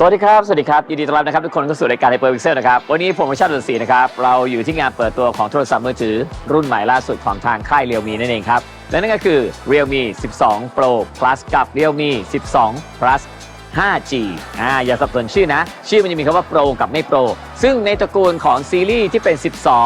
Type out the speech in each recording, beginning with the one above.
สวัสดีครับ สวัสดีครับ ยินดีต้อนรับนะครับทุกคนเข้าสู่รายการไฮเปอร์พิกเซลนะครับ วันนี้ผมวิชาติดสีนะครับ เราอยู่ที่งานเปิดตัวของโทรศัพท์มือถือ รุ่นใหม่ล่าสุดของทางค่ายเรียวมีนั่นเองครับ และนั่นก็คือ Realme 12 Pro Plus กับ Realme 12 Plus 5G อ่าอย่าสับสนชื่อนะ ชื่อมันจะมีคำว่า Pro กับไม่ Pro ซึ่งในตระกูลของซีรีส์ที่เป็น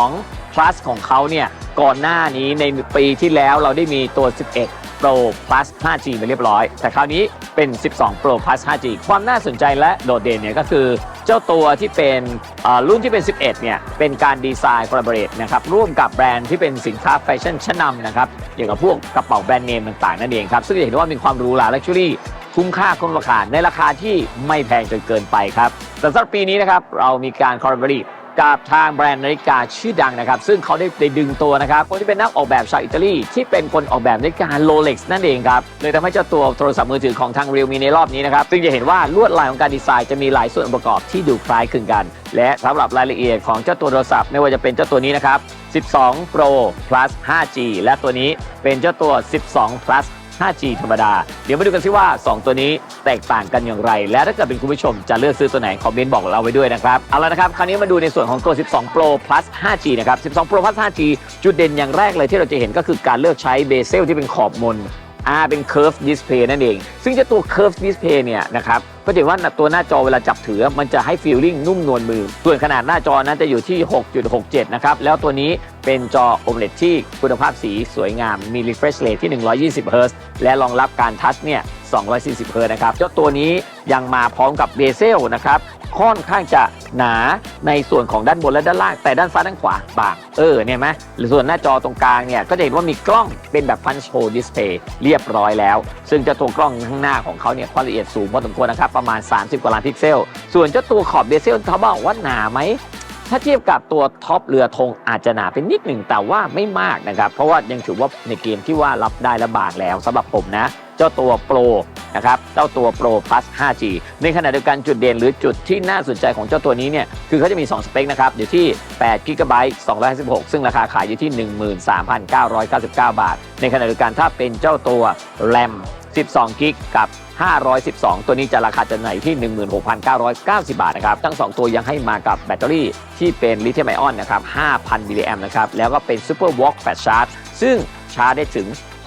12 Plus ของเขาเนี่ยก่อนหน้านี้ในปีที่แล้วเราได้มีตัว 11 Pro Plus 5G มาเรียบร้อย แต่คราวนี้เป็น 12 Pro Plus 5G ความน่าสนใจและโดดเด่นเนี่ยก็คือเจ้าตัวที่เป็นอ่ารุ่นที่เป็น 11 เนี่ย เป็นการดีไซน์ collaborate นะครับร่วมกับแบรนด์ที่เป็นสินค้าแฟชั่นชั้นนำนะครับเกี่ยวกับพวกกระเป๋าแบรนด์เนมต่างๆ นั่นเองครับ ซึ่งจะเห็นว่ามีความหรูหราและชูรี่คุ้มค่าคุ้มราคาในราคาที่ไม่แพงจนเกินไปครับแต่สำหรับปีนี้นะครับเรามีการ collaborate กับทางแบรนด์นาฬิกาชื่อดังนะครับ ซึ่งเขาได้ได้ดึงตัวนะครับคนที่เป็นนักออกแบบชาวอิตาลีที่เป็นคนออกแบบนาฬิกาโรเล็กซ์นั่นเองครับเลยทำให้เจ้าตัวโทรศัพท์มือถือของทาง Realme ในรอบนี้นะครับซึ่งจะเห็นว่าลวดลายของการดีไซน์จะมีหลายส่วนประกอบที่ดูคล้ายคลึงกัน และสำหรับรายละเอียดของเจ้าตัวโทรศัพท์ไม่ว่าจะเป็นเจ้าตัวนี้นะครับ12 Pro Plus 5G และตัวนี้เป็นเจ้าตัว 12 Plus 5G ธรรมดา เดี๋ยวมาดูกันซิว่า 2 ตัวนี้แตกต่างกันอย่างไร และถ้าเกิดเป็นคุณผู้ชมจะเลือกซื้อตัวไหน คอมเมนต์บอกเราไว้ด้วยนะครับ เอาละนะครับ คราวนี้มาดูในส่วนของตัว 12 Pro Plus 5G นะครับ 12 Pro Plus 5G จุดเด่นอย่างแรกเลยที่เราจะเห็นก็คือการเลือกใช้เบเซลที่เป็นขอบมน อ่าเป็น curve display นั่นเอง ซึ่งเจะตัว curve display เนี่ยนะครับก็จะเห็นว่าตัวหน้าจอเวลาจับถือ มันจะให้ feeling นุ่มนวลมือ ส่วนขนาดหน้าจอนั้นจะอยู่ที่ 6.67 นะครับ แล้วตัวนี้เป็นจอ OLED ที่คุณภาพสีสวยงาม มี refresh rate ที่ 120 Hz และรองรับการทัชเนี่ย240 Hz นะครับ เจ้าตัวนี้ยังมาพร้อมกับเบเซลนะครับ ค่อนข้างจะหนาในส่วนของด้านบนและด้านล่าง แต่ด้านซ้ายด้านขวาบาง เออเนี่ยไหมหรือส่วนหน้าจอตรงกลางเนี่ยก็จะเห็นว่ามีกล้องเป็นแบบ punch hole display เรียบร้อยแล้ว ซึ่งจ้าตัวกล้องข้างหน้าของเขาเนี่ยความละเอียดสูงพอสมควรนะครับประมาณ 30 กว่าล้านพิกเซล ส่วนเจ้าตัวขอบเบเซลเขาบอกว่าหนาไหมถ้าเทียบกับตัวท็อปเรือธงอาจจะหนาเป็นนิดหนึ่งแต่ว่าไม่มากนะครับ เพราะว่ายังถือว่าในเกมที่ว่ารับได้และบางแล้วสำหรับผมนะ เจ้าตัวโปรนะครับเจ้าตัว Pro Plus 5G ในขณะเดียวกันจุดเด่นหรือจุดที่น่าสนใจของเจ้าตัวนี้เนี่ยคือเขาจะมี 2 สเปคนะครับอยู่ที่8 g b 256 ซึ่งราคาขายอยู่ที่ 13,999 บาท ในขณะเดียวกันถ้าเป็นเจ้าตัว RAM 12 g b กับ 512 ตัวนี้จะราคาจำหนที่ 16,990 บาทนะครับ ทั้ง 2 ตัวยังให้มากับแบตเตอรี่ที่เป็นลิเธียมไอออนนะครับ 5,000 มิลลิแอมนะครับ แล้วก็เป็น Super Walk Fast Charge ซึ่ง ชาร์จได้ถึง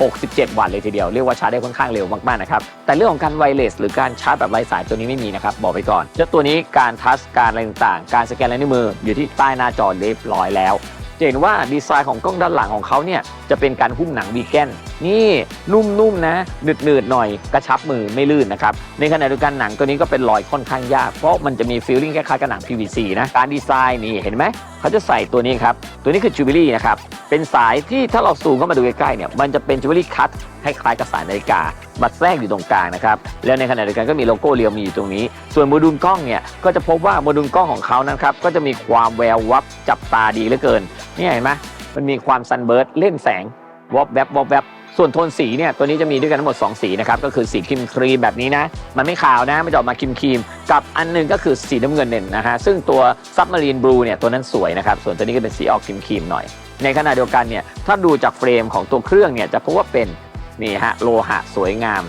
67 วัตต์เลยทีเดียว เรียกว่าชาร์จได้ค่อนข้างเร็วมากๆนะครับ แต่เรื่องของการไวเลสหรือการชาร์จแบบไร้สายตัวนี้ไม่มีนะครับ บอกไปก่อนเจ้าตัวนี้การทัชการอะไรต่างๆ การสแกนลายนิ้วมืออยู่ที่ใต้หน้าจอเรียบร้อยแล้วจะเห็นว่าดีไซน์ของกล้องด้านหลังของเขาเนี่ยจะเป็นการหุ้มหนังวีแกนนี่นุ่มๆนะหนืดๆหน่อยกระชับมือไม่ลื่นนะครับในขณะเดียวกันหนังตัวนี้ก็เป็นรอยค่อนข้างยาก เพราะมันจะมีฟีลลิ่งคล้ายๆกับหนัง PVC นะการดีไซน์นี่เห็นไหมเขาจะใส่ตัวนี้ครับตัวนี้คือจูบิลี่นะครับเป็นสายที่ถ้าเราซูมเข้ามาดูใกล้ๆเนี่ยมันจะเป็นจูบิลี่คัตคล้ายๆกับสายนาฬิกามาแทรกอยู่ตรงกลางนะครับแล้วในขณะเดียวกันก็มีโลโก้เรียวมีอยู่ตรงนี้ ส่วนโมดูลกล้องเนี่ยก็จะพบว่าโมดูลกล้องของเขานะครับก็จะมีความแวววับจับตาดีเหลือเกินนี่เห็นไหมมันมีความซันเบิร์ดเล่นแสงวอบแวบวอบแวบ ส่วนโทนสีเนี่ยตัวนี้จะมีด้วยกันทั้งหมด 2 สีนะครับก็คือสีครีมครีมแบบนี้นะ มันไม่ขาวนะมันจะออกมาครีมครีมกับอันหนึงก็คือสีน้ำเงินเด่นนะฮะซึ่งตัวซับมารีนบลูเนี่ยตัวนั้นสวยนะครับส่วนตัวนี้ก็เป็นสีออกครีมครีมหน่อย ในขณะเดียวกันเนี่ยถ้าดูจากเฟรมของตัวเครื่องเนี่ยจะพบว่าเป็นนี่ฮะโลหะสวยงาม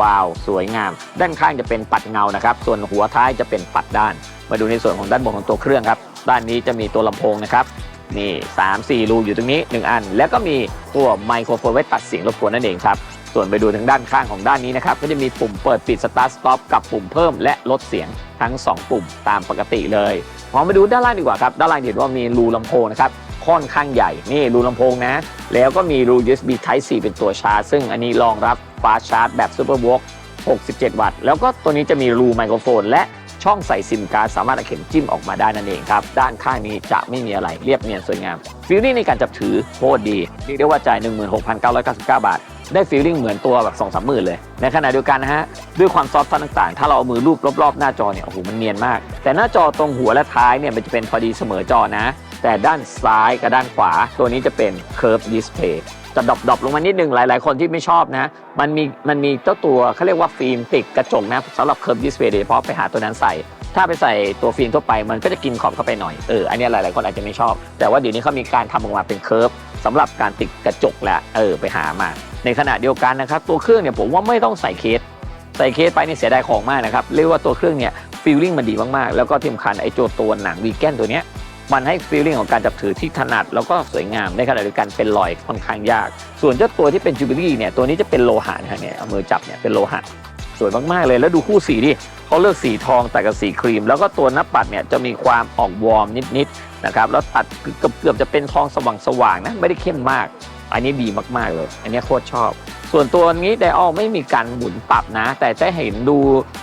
ว้าวสวยงาม ด้านข้างจะเป็นปัดเงานะครับส่วนหัวท้ายจะเป็นปัดด้าน มาดูในส่วนของด้านบนของตัวเครื่องครับด้านนี้จะมีตัวลำโพงนะครับ นี่3 4รูอยู่ตรงนี้ 1 อัน แล้วก็มีตัวไมโครโฟนไว้ตัดเสียงรบกวนนั่นเองครับ ส่วนไปดูทางด้านข้างของด้านนี้นะครับ ก็จะมีปุ่มเปิดปิด Start Stop กับปุ่มเพิ่มและลดเสียงทั้ง 2 ปุ่มตามปกติเลยพอมาดูด้านล่างดีกว่าครับ ด้านล่างเห็นว่ามีรูลำโพงนะครับค่อนข้างใหญ่ นี่รูลำโพงนะ แล้วก็มีรู USB Type C เป็นตัวชาร์จ ซึ่งอันนี้รองรับ Fast Charge แบบ Super Walk 67 วัตต์ แล้วก็ตัวนี้จะมีรูไมโครโฟน และ ช่องใส่ซิมการ์ดสามารถเอาเข็มจิ้มออกมาได้นั่นเองครับ ด้านข้างนี้จะไม่มีอะไรเรียบเนียนสวยงามฟีลลิ่งในการจับถือโคตรดีเรียกได้ว่าจ่าย 16,999 บาท ได้ฟีลลิ่งเหมือนตัวแบบ2 3 0 0 0 0เลย ในขณะเดียวกันนะฮะ ด้วยความซอฟต์ต่างๆ ถ้าเราเอามือรูปรอบๆ หน้าจอเนี่ยโอ้โหมันเนียนมาก แต่หน้าจอตรงหัวและท้ายเนี่ยมันจะเป็นพอดีเสมอจอนะ แต่ด้านซ้ายกับด้านขวา ตัวนี้จะเป็น curve display จะดรอปๆลงมานิดนึงหลาย ๆ คนที่ไม่ชอบนะ มันมีมันมีเจ้าตัวเขาเรียกว่าฟิล์มติดกระจกนะสำหรับ curve display โดยเฉพาะไปหาตัวนั้นใส่ ถ้าไปใส่ตัวฟิล์มทั่วไปมันก็จะกินขอบเข้าไปหน่อยเอออันนี้ยหลาย ๆ คนอาจจะไม่ชอบ แต่ว่าเดี๋ยวนี้เขามีการทำออกมาเป็นเคิร์ฟสำหรับการติดกระจกแหล้วเออไปหามา ในขณะเดียวกันนะครับตัวเครื่องเนี่ยผมว่าไม่ต้องใส่เคสใส่เคสไปนี่เสียดายของมากนะครับเรียกว่าตัวเครื่องเนี่ยฟีลลิ่งมันดีมาก ๆ แล้วก็ที่สำคัญไอ้โจตัวหนังวีแกนตัวเนี้ย มันให้ฟีลลิ่งของการจับถือที่ถนัดแล้วก็สวยงามในขณะเดียวกันเป็นรอยค่อนข้างยาก ส่วนเจ้าตัวที่เป็นจูบิลี่เนี่ยตัวนี้จะเป็นโลหะนะเนี่ยเอามือจับเนี่ยเป็นโลหะสวยมาก ๆ เลย แล้วดูคู่สีดิเขาเลือกสีทองแต่กับสีครีม แล้วก็ตัวหน้าปัดเนี่ยจะมีความออกวอร์มนิด ๆ นะครับ แล้วตัดเกือบเกือบจะเป็นทองสว่าง ๆ นะ ไม่ได้เข้มมาก อันนี้ดีมาก ๆ เลย อันนี้โคตรชอบ ส่วนตัวนี้ไดออลไม่มีการหมุนปรับนะ แต่จะเห็นดู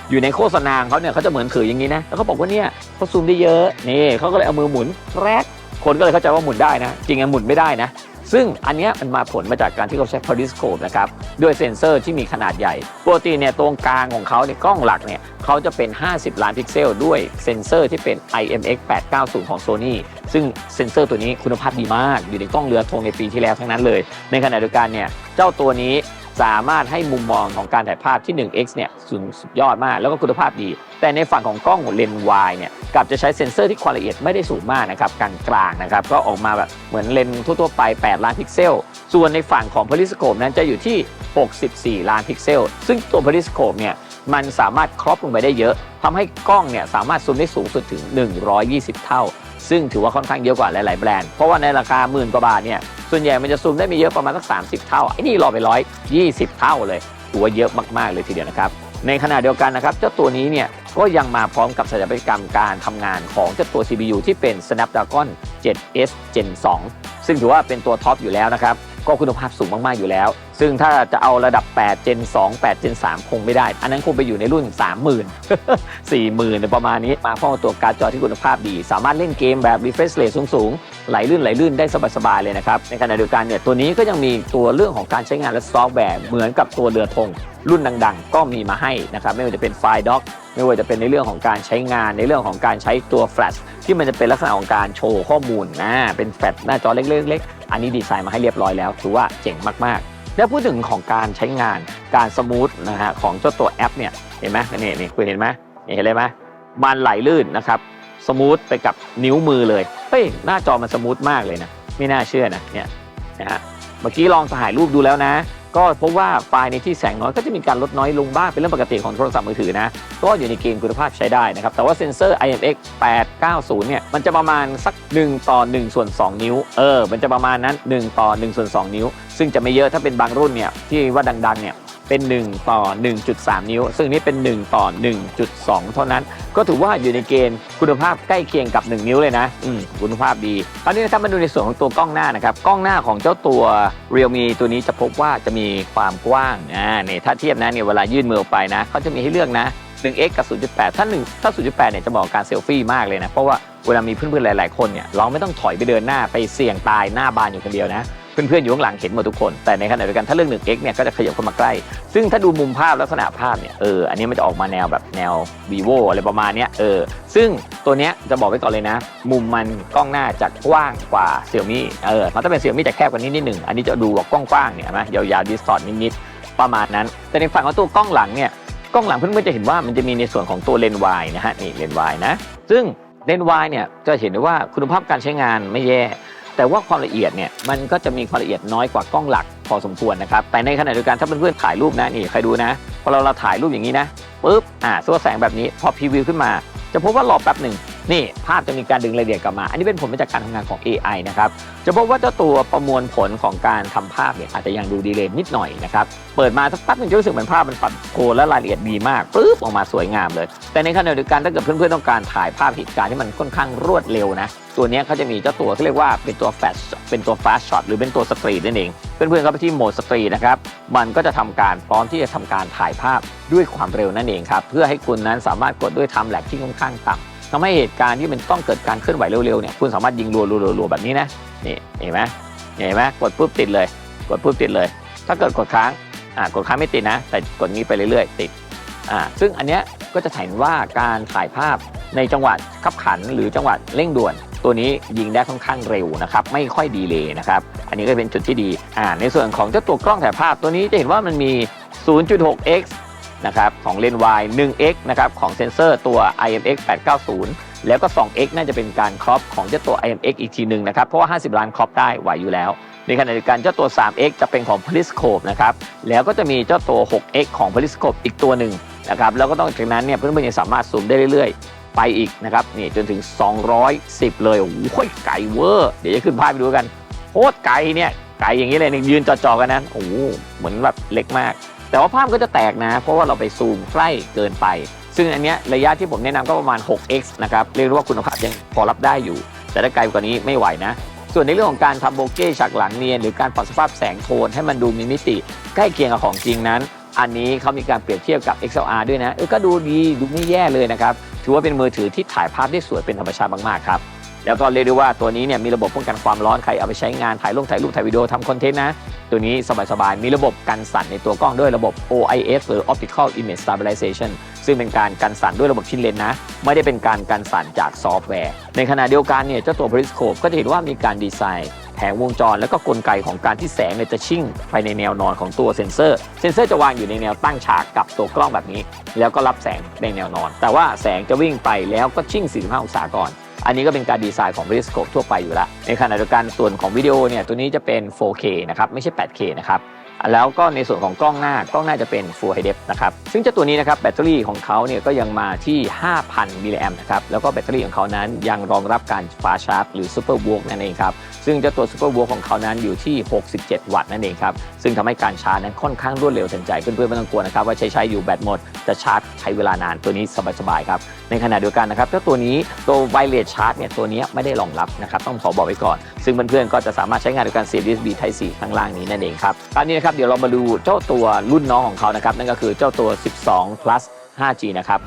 อยู่ในโฆษณาเขาเนี่ยเขาจะเหมือนถืออย่างนี้นะ แล้วเขาบอกว่าเนี่ยเขาซูมได้เยอะนี่เขาก็เลยเอามือหมุนแรกคนก็เลยเข้าใจว่าหมุนได้นะ จริงๆหมุนไม่ได้นะ ซึ่งอันนี้มันมาผลมาจากการที่เขาใช้ periscope นะครับด้วยเซ็นเซอร์ที่มีขนาดใหญ่ปกติเนี่ยตรงกลางของเขาเนี่ยกล้องหลักเนี่ยเขาจะเป็น 50 ล้านพิกเซล ด้วยเซ็นเซอร์ที่เป็น IMX 890 ของ Sony ซึ่งเซ็นเซอร์ตัวนี้คุณภาพดีมาก อยู่ในกล้องเรือธงในปีที่แล้วทั้งนั้นเลย ในขณะเดียวกันเนี่ยเจ้าตัวนี้ สามารถให้มุมมองของการถ่ายภาพที่ 1x เนี่ยสุดสุดยอดมาก แล้วก็คุณภาพดี แต่ในฝั่งของกล้องเลนส์วายเนี่ยกลับจะใช้เซ็นเซอร์ที่ความละเอียดไม่ได้สูงมากนะครับกลางๆนะครับก็ออกมาแบบเหมือนเลนส์ทั่วๆไป 8 ล้านพิกเซล ส่วนในฝั่งของ periscope นั้นจะอยู่ที่ 64 ล้านพิกเซล ซึ่งตัว periscope เนี่ยมันสามารถครอบลงไปได้เยอะทำให้กล้องเนี่ยสามารถซูมได้สูงสุดถึง 120 เท่า ซึ่งถือว่าค่อนข้างเยอะกว่าหลาย ๆ แบรนด์ เพราะว่าในราคาหมื่นกว่าบาทเนี่ย ส่วนใหญ่มันจะซูมได้ไม่เยอะประมาณสัก 30 เท่า ไอ้นี่รอไป120เท่าเลย ถือว่าเยอะมาก ๆ เลยทีเดียวนะครับ ในขณะเดียวกันนะครับ เจ้าตัวนี้เนี่ยก็ยังมาพร้อมกับสถาปัตยกรรมการทำงานของเจ้าตัว CPU ที่เป็น Snapdragon 7S Gen 2 ซึ่งถือว่าเป็นตัวท็อปอยู่แล้วนะครับ ก็คุณภาพสูงมาก ๆ อยู่แล้วซึ่งถ้าจะเอาระดับ 8 Gen 2 8 Gen 3 คงไม่ได้ อันนั้นคงไปอยู่ในรุ่น 30,000 40,000 ประมาณนี้ มาพร้อมตัวการ์ดจอที่คุณภาพดี สามารถเล่นเกมแบบ refresh rate สูง ๆ ไหลลื่นไหลลื่นได้สบาย ๆ เลยนะครับ ในขณะเดียวกันเนี่ยตัวนี้ก็ยังมีตัวเรื่องของการใช้งานและซอฟต์แวร์เหมือนกับตัวเรือธงรุ่นดัง ๆ ก็มีมาให้นะครับไม่ว่าจะเป็นไฟล์ด็อกไม่ว่าจะเป็นในเรื่องของการใช้งานในเรื่องของการใช้ตัวแฟลชที่มันจะเป็นลักษณะของการโชว์ข้อมูลนะเป็นแฟลชหน้าจอเล็กๆๆอันนี้ดีไซน์มาให้เรียบร้อยแล้วถือว่าเจ๋งมากๆ แล้วพูดถึงของการใช้งานการสมูทนะฮะของเจ้าตัวแอปเนี่ยเห็นไหมนี่นี่คุณเห็นไหมเห็นเลยไหมมันไหลลื่นนะครับสมูทไปกับนิ้วมือเลยเฮ้ยหน้าจอมันสมูทมากเลยนะไม่น่าเชื่อนะเนี่ยนะฮะเมื่อกี้ลองถ่ายรูปดูแล้วนะ ก็พบว่าไฟล์ในที่แสงน้อยก็จะมีการลดน้อยลงบ้างเป็นเรื่องปกติของโทรศัพท์มือถือนะ ก็อยู่ในเกณฑ์คุณภาพใช้ได้นะครับ แต่ว่าเซ็นเซอร์ IMX 890 เนี่ย มันจะประมาณสัก 1 ต่อ 1 ส่วน 2 นิ้ว เออ มันจะประมาณนั้น 1 ต่อ 1 ส่วน 2 นิ้ว ซึ่งจะไม่เยอะถ้าเป็นบางรุ่นเนี่ยที่ว่าดังๆเนี่ย เป็น 1 ต่อ 1.3 นิ้ว ซึ่งนี่เป็น 1 ต่อ 1.2 เท่านั้น ก็ถือว่าอยู่ในเกณฑ์คุณภาพใกล้เคียงกับ 1 นิ้วเลยนะอืมคุณภาพดีคราวนี้นะครับมาดูในส่วนของตัวกล้องหน้านะครับ กล้องหน้าของเจ้าตัว Realme ตัวนี้จะพบว่าจะมีความกว้างอ่าเนี่ยถ้าเทียบนะเนี่ยเวลายื่นมือออกไปนะเขาจะมีให้เลือกนะ 1x กับ 0.8 ถ้า 1 ถ้า 0.8 เนี่ยจะบอกการเซลฟี่มากเลยนะ เพราะว่าเวลามีเพื่อนๆหลาย ๆ คนเนี่ยเราไม่ต้องถอยไปเดินหน้าไปเสี่ยงตายหน้าบานอยู่คนเดียวนะ เพื่อนๆอยู่ข้างหลังเห็นหมดทุกคน แต่ในขณะเดียวกันถ้าเรื่อง 1x เนี่ยก็จะขยับเข้ามาใกล้ ซึ่งถ้าดูมุมภาพลักษณะภาพเนี่ยเอออันนี้มันจะออกมาแนวแบบแนว vivo อะไรประมาณเนี้ยเออซึ่งตัวเนี้ยจะบอกไว้ก่อนเลยนะ มุมมันกล้องหน้าจะกว้างกว่าเซี่ยมี่เออถ้าเป็นเซี่ยมี่จะแคบกว่านี้นิดหนึ่งอันนี้จะดูแบบกว้างๆเนี่ยนไหมยาวๆดิสตอร์นิดๆประมาณนั้น แต่ในฝั่งของตัวกล้องหลังเนี่ยกล้องหลังเพื่อนๆจะเห็นว่ามันจะมีในส่วนของตัวเลนส์วายนะฮะนี่เลนส์วายนะซึ่งเลนส์วายเนี่ยจะเห็นได้ว่าคุณภาพการใช้งานไม่แย่ แต่ว่าความละเอียดเนี่ยมันก็จะมีความละเอียดน้อยกว่ากล้องหลักพอสมควรนะครับแต่ในขณะเดียวกันถ้าเพื่อนๆถ่ายรูปนะนี่ใครดูนะพอเราเราถ่ายรูปอย่างนี้นะปุ๊บอ่าสวแสงแบบนี้พอพรีวิวขึ้นมา จะพบว่ารอแป๊บหนึ่ง นี่ภาพจะมีการดึงรายละเอียดกลับมา อันนี้เป็นผลมาจากการทำงานของ AI นะครับ จะพบว่าเจ้าตัวประมวลผลของการทำภาพเนี่ยอาจจะยังดูดีเลยนิดหน่อยนะครับ เปิดมาสักแป๊บหนึงจะรู้สึกเหมือนภาพมันปัดโกและรายละเอียดดีมากปุ๊บออกมาสวยงามเลย แต่ในขณะเดียวกันถ้าเกิดเพื่อนๆต้องการถ่ายภาพเหตุการณ์ที่มันค่อนข้างรวดเร็วนะตัวนี้เขาจะมีเจ้าตัวที่เรียกว่าเป็นตัวแฟชเป็นตัว fast shot หรือเป็นตัวสตรีทนั่นเอง เพื่อนๆเข้าไปที่โหมดสตรีทนะครับ มันก็จะทำการพร้อมที่จะทำการถ่ายภาพด้วยความเร็วนั่นเองครับ เพื่อให้คุณนั้นสามารถกดด้วยไทม์แลปที่ค่อนข้างต่ำ ทำให้เหตุการณ์ที่มันต้องเกิดการเคลื่อนไหวเร็วๆเนี่ยคุณสามารถยิงรัวๆๆแบบนี้นะนี่เห็นไหมเห็นไหมกดปุ๊บติดเลย กดปุ๊บติดเลย ถ้าเกิดกดค้างอ่ากดค้างไม่ติดนะ แต่กดนี้ไปเรื่อยๆ ติดอ่าซึ่งอันเนี้ยก็จะเห็นว่าการถ่ายภาพในจังหวะขับขันหรือจังหวะเร่งด่วน ตัวนี้ยิงได้ค่อนข้างเร็วนะครับ ไม่ค่อยดีเลยนะครับ อันนี้ก็เป็นจุดที่ดีอ่าในส่วนของเจ้าตัวกล้องถ่ายภาพตัวนี้จะเห็นว่ามันมี 0.6x นะครับของเลนส์ Y 1x นะครับของเซนเซอร์ตัว IMX 890 แล้วก็ 2x น่าจะเป็นการครอปของเจ้าตัว IMX อีกทีหนึ่งนะครับเพราะว่า 50 ล้านครอปได้ไหวอยู่แล้ว ในขณะเดียวกันเจ้าตัว 3x จะเป็นของ Periscope นะครับแล้วก็จะมีเจ้าตัว 6x ของ Periscope อีกตัวหนึ่งนะครับแล้วก็ต้องจากนั้นเนี่ยเพื่อนๆยังสามารถซูมได้เรื่อยๆ ไปอีกนะครับนี่จนถึง 210 เลยโอ้โหไก่เวอร์ เดี๋ยวจะขึ้นภาพไปดูกันโคตรไกลเนี่ยไกลอย่างนี้เลยนี่ยืนจ่อๆกันนั้นโอ้โหเหมือนแบบเล็กมาก แต่ว่าภาพก็จะแตกนะ เพราะว่าเราไปซูมใกล้เกินไป ซึ่งอันเนี้ยระยะที่ผมแนะนำก็ประมาณ 6x นะครับ เรียกได้ว่าคุณภาพยังพอรับได้อยู่ แต่ถ้าไกลกว่านี้ไม่ไหวนะ ส่วนในเรื่องของการทำโบเก้ฉากหลังเนียน หรือการปรับสภาพแสงโทนให้มันดูมีมิติ ใกล้เคียงกับของจริงนั้น อันนี้เขามีการเปรียบเทียบกับ XLR ด้วยนะเออก็ดูดีดูไม่แย่เลยนะครับถือว่าเป็นมือถือที่ถ่ายภาพได้สวยเป็นธรรมชาติมากๆครับแล้วก็เรียกได้ว่าตัวนี้เนี่ยมีระบบป้องกันความร้อนใครเอาไปใช้งานถ่ายรูปถ่ายรูปถ่ายวิดีโอทำคอนเทนต์นะ ตัวนี้สบายๆ มีระบบกันสั่นในตัวกล้องด้วยระบบ OIS หรือ Optical Image Stabilization ซึ่งเป็นการกันสั่นด้วยระบบชิ้นเลนนะ ไม่ได้เป็นการกันสั่นจากซอฟต์แวร์ ในขณะเดียวกันเนี่ยเจ้าตัว Periscope ก็จะเห็นว่ามีการดีไซน์แผงวงจร แล้วก็กลไกของการที่แสงเนี่ยจะชิ่งไปในแนวนอนของตัวเซ็นเซอร์ เซ็นเซอร์จะวางอยู่ในแนวตั้งฉากกับตัวกล้องแบบนี้ แล้วก็รับแสงในแนวนอน แต่ว่าแสงจะวิ่งไปแล้วก็ชิ่ง 45 องศาก่อน อันนี้ก็เป็นการดีไซน์ของ Periscope ทั่วไปอยู่แล้วในขณะเดียวกันส่วนของวิดีโอเนี่ยตัวนี้จะเป็น 4K นะครับไม่ใช่ 8K นะครับ แล้วก็ในส่วนของกล้องหน้ากล้องหน้าจะเป็น Full High Def นะครับซึ่งเจ้าตัวนี้นะครับแบตเตอรี่ของเขาเนี่ยก็ยังมาที่ 5,000 มิลลิแอมป์นะครับแล้วก็แบตเตอรี่ของเขานั้นยังรองรับการฟ้าชาร์จหรือ Super w a l k นั่นเองครับซึ่งเจ้าตัว Super w a l k ของเขานั้นอยู่ที่ 67 วัตต์นั่นเองครับซึ่งทำให้การชาร์จนั้นค่อนข้างรวดเร็วทันใจเพื่อนๆไม่ต้องกลัวนะครับว่าใช้ใช้อยู่แบตหมดจะชาร์จใช้เวลานานตัวนี้สบายๆครับในขณะเดียวกันนะครับเจ้าตัวนี้ตัวไวเลสชาร์จเนี่ยตัวนี้ไม่ได้รองรับนะครับต้องขอบอกไว้ก่อน ซึ่งเพื่อนๆก็จะสามารถใช้งานด้วยการเสียบ USB Type C ข้างล่างนี้นั่นเองครับคราวนี้นะครับเดี๋ยวเรามาดูเจ้าตัวรุ่นน้องของเขานะครับ นั่นก็คือเจ้าตัว 12 plus 5G นะครับ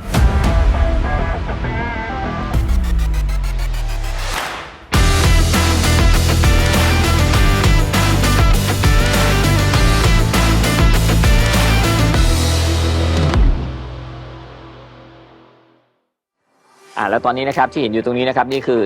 อ่าแล้วตอนนี้นะครับที่เห็นอยู่ตรงนี้นะครับนี่คือ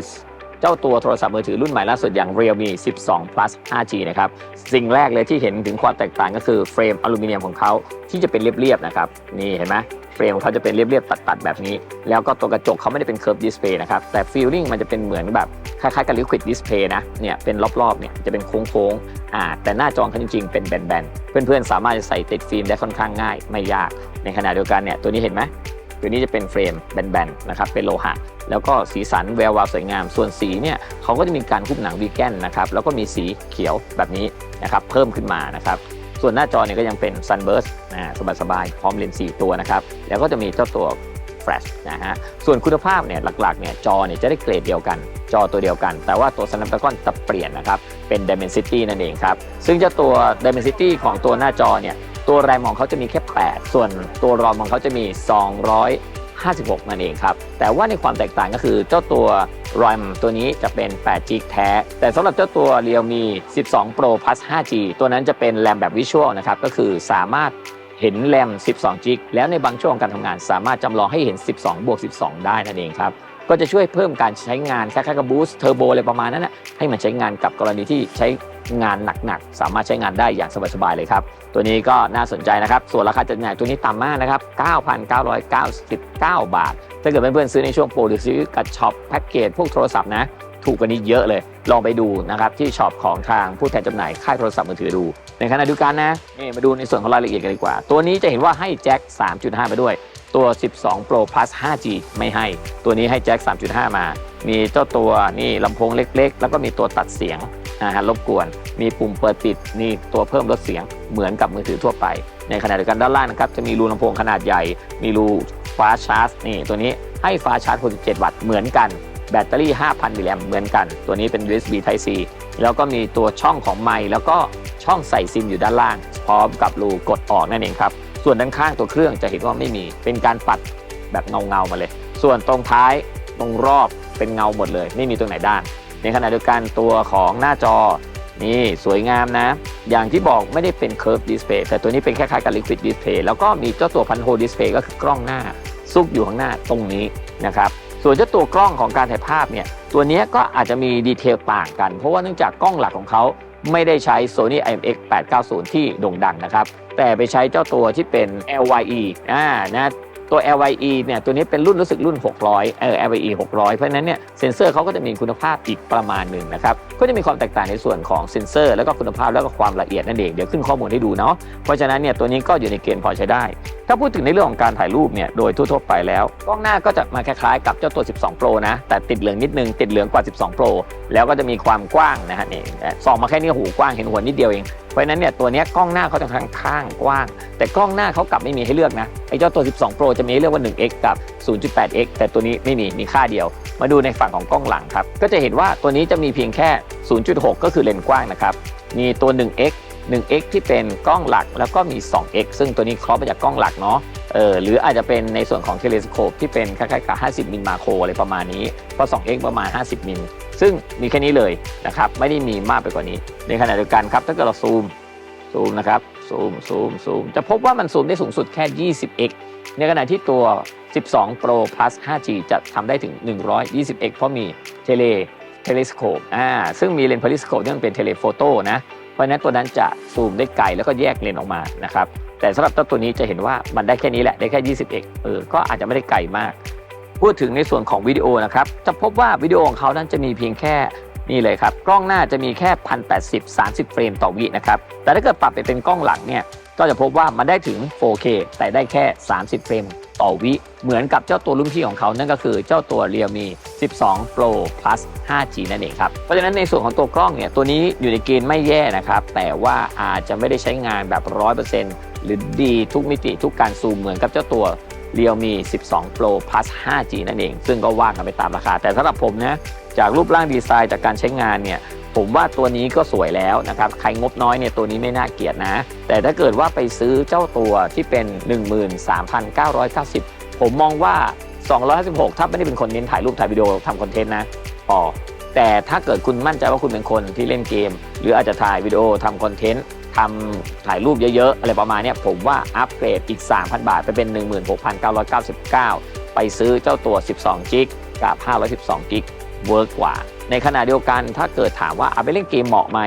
เจ้าตัวโทรศัพท์มือถือรุ่นใหม่ล่าสุดอย่าง Realme 12 Plus 5G นะครับ สิ่งแรกเลยที่เห็นถึงความแตกต่างก็คือเฟรมอลูมิเนียมของเขาที่จะเป็นเรียบๆนะครับ นี่เห็นไหมเฟรมของเขาจะเป็นเรียบๆตัดๆแบบนี้ แล้วก็ตัวกระจกเขาไม่ได้เป็นเคิร์ฟดิสเพย์นะครับ แต่ฟีลลิ่งมันจะเป็นเหมือนแบบคล้ายๆกับลิควิดดิสเพย์นะ เนี่ยเป็นรอบๆ เนี่ยจะเป็นโค้งๆ อ่า แต่หน้าจอเขาจริงๆ เป็นแบนๆ เพื่อนๆ สามารถจะใส่ติดฟิล์มได้ค่อนข้างง่าย ไม่ยาก ในขณะเดียวกันเนี่ยตัวนี้เห็นไหม ตัวนี้จะเป็นเฟรมแบนๆนะครับเป็นโลหะ แล้วก็สีสันแวววาวสวยงาม ส่วนสีเนี่ยเขาก็จะมีการหุ้มหนังวีแกนนะครับแล้วก็มีสีเขียวแบบนี้นะครับเพิ่มขึ้นมานะครับส่วนหน้าจอเนี่ยก็ยังเป็น Sunburst นะสบายๆพร้อมเลนส์4ตัวนะครับแล้วก็จะมีเจ้าตัว Flash นะฮะส่วนคุณภาพเนี่ยหลักๆเนี่ยจอเนี่ยจะได้เกรดเดียวกัน จอตัวเดียวกัน แต่ว่าตัว Snapdragon จะเปลี่ยนนะครับเป็น Dimensity นั่นเองครับ ซึ่งเจ้าตัว Dimensity ของตัวหน้าจอเนี่ย ตัวแรมของเขาจะมีแค่ 8 ส่วนตัวรอมของเขาจะมี 256 นั่นเองครับ แต่ว่าในความแตกต่างก็คือเจ้าตัว RAM ตัวนี้จะเป็น8 g แท้ แต่สำหรับเจ้าตัว Realme 12 Pro Plus 5G ตัวนั้นจะเป็นแรมแบบวิชวลนะครับ ก็คือสามารถเห็นแรม 12 g แล้วในบางช่วงการทำงานสามารถจำลองให้เห็น 12 บวก 12 ได้นั่นเองครับ ก็จะช่วยเพิ่มการใช้งานคล้ายๆกับบูสต์เทอร์โบอะไรประมาณนั้นนะให้มันใช้งานกับกรณีที่ใช้งานหนักๆ สามารถใช้งานได้อย่างสบายๆเลยครับ ตัวนี้ก็น่าสนใจนะครับ ส่วนราคาจัดจำหน่ายตัวนี้ต่ำมากนะครับ 9,999 บาท ถ้าเกิดเพื่อนๆซื้อในช่วงโปรหรือซื้อกับช็อปแพ็กเกจพวกโทรศัพท์นะ ถูกกว่านี้เยอะเลย ลองไปดูนะครับที่ช็อปของทางผู้แทนจำหน่ายค่ายโทรศัพท์มือถือดู ในขณะเดียวกันนะนี่มาดูในส่วนของรายละเอียดกันดีกว่า ตัวนี้จะเห็นว่าให้แจ็ค 3.5 มาด้วย ตัว 12 Pro Plus 5G ไม่ให้ ตัวนี้ให้แจ็ค 3.5 มา มีเจ้าตัวนี่ลำโพงเล็กๆ แล้วก็มีตัวตัดเสียงนะฮะรบกวน มีปุ่มเปิดปิดนี่ตัวเพิ่มลดเสียงเหมือนกับมือถือทั่วไป ในขณะเดียวกันด้านล่างนะครับ จะมีรูลำโพงขนาดใหญ่ มีรูฟ้าชาร์จนี่ตัวนี้ให้ฟ้าชาร์จ 67 วัตต์เหมือนกัน แบตเตอรี่ 5,000 มิลลิแอมเหมือนกัน ตัวนี้เป็น USB Type C แล้วก็มีตัวช่องของไมค์แล้วก็ช่องใส่ซิมอยู่ด้านล่าง พร้อมกับรูกดออกนั่นเองครับ ส่วนด้านข้างตัวเครื่องจะเห็นว่าไม่มี เป็นการปัดแบบเงาเงามาเลย ส่วนตรงท้ายตรงรอบเป็นเงาหมดเลย ไม่มีตรงไหนด้าน ในขณะเดียวกันตัวของหน้าจอนี่สวยงามนะ อย่างที่บอกไม่ได้เป็น Curve Display แต่ตัวนี้เป็นคล้ายๆกับ Liquid Display แล้วก็มีเจ้าตัวพันโฮ Display ก็คือกล้องหน้า ซุกอยู่ข้างหน้าตรงนี้นะครับ ส่วนเจ้าตัวกล้องของการถ่ายภาพเนี่ย ตัวนี้ก็อาจจะมีดีเทลต่างกัน เพราะว่าเนื่องจากกล้องหลักของเขา ไม่ได้ใช้ Sony IMX 890 ที่โด่งดังนะครับ แต่ไปใช้เจ้าตัวที่เป็น LYE อ่านะ ตัว LYE เนี่ยตัวนี้เป็นรุ่นรู้สึกรุ่น 600เออ LYE 600 เพราะนั้นเนี่ยเซนเซอร์เขาก็จะมีคุณภาพอีกประมาณหนึ่งนะครับก็จะมีความแตกต่างในส่วนของเซนเซอร์แล้วก็คุณภาพแล้วก็ความละเอียดนั่นเองเดี๋ยวขึ้นข้อมูลให้ดูเนาะเพราะฉะนั้นเนี่ยตัวนี้ก็อยู่ในเกณฑ์พอใช้ได้ ถ้าพูดถึงในเรื่องของการถ่ายรูปเนี่ยโดยทั่วๆไปแล้วกล้องหน้าก็จะมาคล้ายๆ กับเจ้าตัว 12 Pro นะแต่ติดเหลืองนิดนึงติดเหลืองกว่า 12 Pro แล้วก็จะมีความกว้างนะฮะนี่ส่องมาแค่นี้หูกว้างเห็นหัวนิดเดียวเอง เพราะฉะนั้นเนี่ยตัวนี้กล้องหน้าเขาจะค่อนข้างกว้าง แต่กล้องหน้าเขากลับไม่มีให้เลือกนะไอ้เจ้าตัว 12 Pro จะมีให้เลือกว่า 1x กับ 0.8x แต่ตัวนี้ไม่มีมีค่าเดียว มาดูในฝั่งของกล้องหลังครับก็จะเห็นว่าตัวนี้จะมีเพียงแค่ 0.6 ก็คือเลนส์กว้างนะครับมีตัว 1x 1x ที่เป็นกล้องหลักแล้วก็มี 2x ซึ่งตัวนี้ครอบมาจากกล้องหลักเนาะเออหรืออาจจะเป็นในส่วนของเทเลสโคปที่เป็นคล้ายๆกับ 50 มิลมาโครอะไรประมาณนี้เพราะ 2x ประมาณ 50 มิล ซึ่งมีแค่นี้เลยนะครับไม่ได้มีมากไปกว่านี้ ในขณะเดียวกันครับถ้าเกิดเราซูมซูมนะครับซูมซูมซูมจะพบว่ามันซูมได้สูงสุดแค่ 20x ในขณะที่ตัว 12 Pro Plus 5G จะทำได้ถึง 120x เพราะมีเทเลเทเลสโคปอ่าซึ่งมีเลนส์เพลิสโคปที่มันเป็นเทเลโฟโต้นะ เพราะนั้นตัวนั้นจะซูมได้ไกลแล้วก็แยกเลนออกมานะครับ แต่สำหรับเจ้าตัวนี้จะเห็นว่ามันได้แค่นี้แหละ ได้แค่ 20x เออ ก็อาจจะไม่ได้ไกลมาก พูดถึงในส่วนของวิดีโอนะครับ จะพบว่าวิดีโอของเขานั้นจะมีเพียงแค่นี่เลยครับ กล้องหน้าจะมีแค่ 1080 30 เฟรมต่อวินะครับ แต่ถ้าเกิดปรับไปเป็นกล้องหลังเนี่ย ก็จะพบว่ามันได้ถึง 4K แต่ได้แค่ 30 เฟรมต่อวิ เหมือนกับเจ้าตัวรุ่นพี่ของเขา นั่นก็คือเจ้าตัว Realme 12 Pro Plus 5G นั่นเองครับ เพราะฉะนั้นในส่วนของตัวกล้องเนี่ย ตัวนี้อยู่ในเกณฑ์ไม่แย่นะครับ แต่ว่าอาจจะไม่ได้ใช้งานแบบ 100%หรือดีทุกมิติทุกการซูมเหมือนกับเจ้าตัว Realme 12 Pro Plus 5G นั่นเอง ซึ่งก็ว่ากันไปตามราคา แต่สำหรับผมนะ จากรูปร่างดีไซน์จากการใช้งานเนี่ย ผมว่าตัวนี้ก็สวยแล้วนะครับ ใครงบน้อยเนี่ยตัวนี้ไม่น่าเกลียดนะ แต่ถ้าเกิดว่าไปซื้อเจ้าตัวที่เป็น 13,990 ผมมองว่า 256 ถ้าไม่ได้เป็นคนเน้นถ่ายรูปถ่ายวิดีโอทำคอนเทนต์นะพอแต่ถ้าเกิดคุณมั่นใจว่าคุณเป็นคนที่เล่นเกม หรืออาจจะถ่ายวิดีโอทำคอนเทนต์ ทำถ่ายรูปเยอะๆ อะไรประมาณนี้ผมว่าอัปเกรดอีก 3,000 บาท ไปเป็น 16,999 ไปซื้อเจ้าตัว 12กิกกับ 512กิกเวิร์กกว่า ในขณะเดียวกันถ้าเกิดถามว่าเอาไปเล่นเกมเหมาะไหม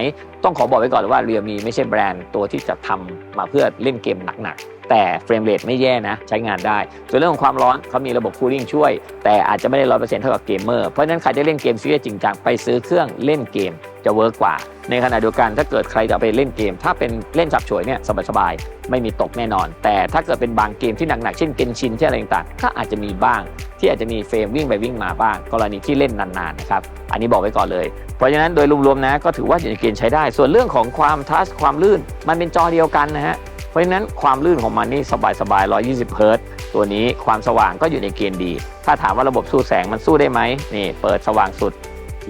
ต้องขอบอกไว้ก่อนเลยว่าเรียมีไม่ใช่แบรนด์ตัวที่จะทำมาเพื่อเล่นเกมหนักๆ แต่เฟรมเรทไม่แย่นะใช้งานได้ ส่วนเรื่องของความร้อนเขามีระบบคูลิ่งช่วย แต่อาจจะไม่ได้ร้อยเปอร์เซ็นต์เท่ากับเกมเมอร์เพราะฉะนั้นใครจะเล่นเกมซีเรียสจริงจังไปซื้อเครื่องเล่นเกมจะเวิร์กกว่า ในขณะเดียวกันถ้าเกิดใครจะไปเล่นเกม ถ้าเป็นเล่นจับฉวยเนี่ยสบายๆไม่มีตกแน่นอน แต่ถ้าเกิดเป็นบางเกมที่หนักๆเช่นเกนชินเช่นอะไรต่างๆก็อาจจะมีบ้าง ที่อาจจะมีเฟรมวิ่งไปวิ่งมาบ้าง กรณีที่เล่นนานๆนะครับอันนี้บอกไว้ก่อนเลยเพราะฉะนั้นโดยรวมๆนะก็ถือว่าอยู่ในเกณฑ์ใช้ได้ ส่วนเรื่องของความทัชความลื่น มันเป็นจอเดียวกันนะฮะ ราะฉะนั้นความลื่นของมันนี่สบายๆ120เฮิร์ตซ์ตัวนี้ความสว่างก็อยู่ในเกณฑ์ดี ถ้าถามว่าระบบสู้แสงมันสู้ได้ไหมนี่เปิดสว่างสุด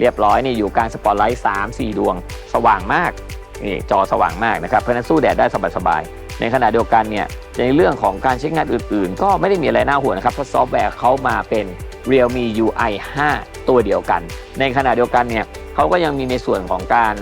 เรียบร้อยนี่อยู่กลางสปอตไลท์3 4 ดวง สว่างมากนี่จอสว่างมากนะครับเพราะฉะนั้นสู้แดดได้สบายๆในขณะเดียวกันเนี่ยในเรื่องของการใช้งานอื่นๆ ก็ไม่ได้มีอะไรน่าห่วงนะครับเพราะซอฟต์แวร์เขามาเป็น Realme UI 5 ตัวเดียวกัน ในขณะเดียวกันเนี่ยเขาก็ยังมีในส่วนของการ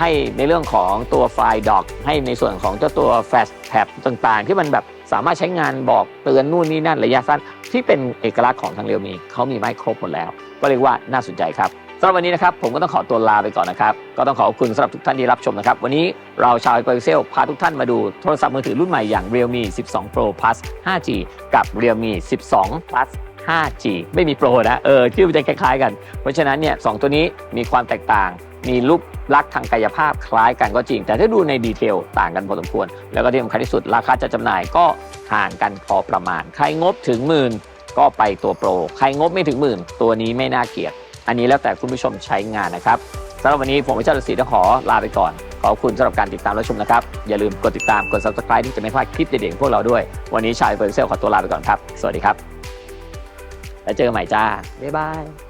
ให้ในเรื่องของตัวไฟล์ดอกให้ในส่วนของเจ้าตัว Flash Tab ต่างๆ ที่มันแบบสามารถใช้งานบอกเตือนนู่นนี่นั่นระยะสั้น ที่เป็นเอกลักษณ์ของทาง Realme เขามีไม้ครบหมดแล้ว ก็เรียกว่าน่าสนใจครับสำหรับวันนี้นะครับผมก็ต้องขอตัวลาไปก่อนนะครับ ก็ต้องขอบคุณสำหรับทุกท่านที่รับชมนะครับ วันนี้เราชาว i p e x e l พาทุกท่านมาดูโทรศัพท์มือถือรุ่นใหม่อย่าง Realme 12 Pro Plus 5G กับ Realme 12 Plus 5G ไม่มีโปรนะเออชื่อมันจะคล้ายๆกัน เพราะฉะนั้นเนี่ยสองตัวนี้มีความแตกต่าง มีรูปลักษณ์ทางกายภาพคล้ายกันก็จริง แต่ถ้าดูในดีเทลต่างกันพอสมควร แล้วก็ที่สำคัญที่สุดราคาจะจำหน่ายก็ห่างกันพอประมาณ ใครงบถึงหมื่นก็ไปตัวโปร ใครงบไม่ถึงหมื่น ตัวนี้ไม่น่าเกลียด อันนี้แล้วแต่คุณผู้ชมใช้งานนะครับสำหรับวันนี้ผมวิชาตุศรีต้องขอลาไปก่อน ขอบคุณสำหรับการติดตามรับชมนะครับ อย่าลืมกดติดตามกด subscribe ที่จะไม่พลาดคลิปเด็ดๆพวกเราด้วย วันนี้ชายเปิดเซลขอตัวลาไปก่อนครับ สวัสดีครับ แล้วเจอกันใหม่จ้าบ๊ายบาย